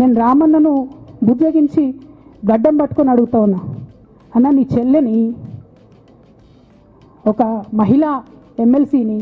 నేను రామన్నను బుజ్జగించి గడ్డం పట్టుకొని అడుగుతా ఉన్నా. అన్న నీ చెల్లెని ఒక మహిళా ఎమ్మెల్సీని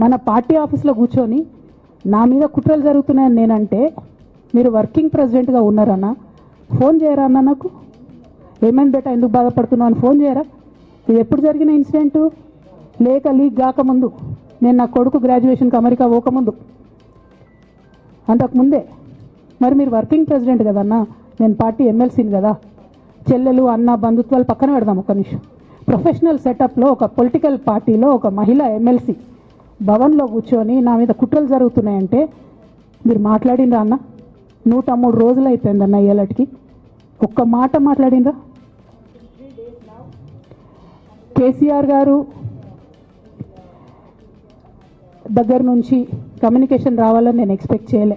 మన పార్టీ ఆఫీస్లో కూర్చొని నా మీద కుట్రలు జరుగుతున్నాయని నేనంటే మీరు వర్కింగ్ ప్రెసిడెంట్గా ఉన్నారన్న ఫోన్ చేయరా అన్న నాకు? ఏమైంది బేటా ఎందుకు బాధపడుతున్నావు అని ఫోన్ చేయరా? ఇది ఎప్పుడు జరిగిన ఇన్సిడెంటు? లేక లీక్ కాకముందు? నేను నా కొడుకు గ్రాడ్యుయేషన్కి అమెరికా పోకముందు? అంతకుముందే మరి మీరు వర్కింగ్ ప్రెసిడెంట్ కదన్నా నేను పార్టీ ఎమ్మెల్సీని కదా. చెల్లెలు అన్న బంధుత్వాలు పక్కన పెడదాం ఒక నిమిషం. ప్రొఫెషనల్ సెటప్లో ఒక పొలిటికల్ పార్టీలో ఒక మహిళ ఎమ్మెల్సీ భవన్లో కూర్చొని నా మీద కుట్రలు జరుగుతున్నాయంటే మీరు మాట్లాడిండ్రా అన్న? నూట మూడు రోజులు అయిపోయిందన్న ఏలటికి ఒక్క మాట మాట్లాడిందా కేసీఆర్ గారు దగ్గర నుంచి కమ్యూనికేషన్ రావాలని నేను ఎక్స్పెక్ట్ చేయలే.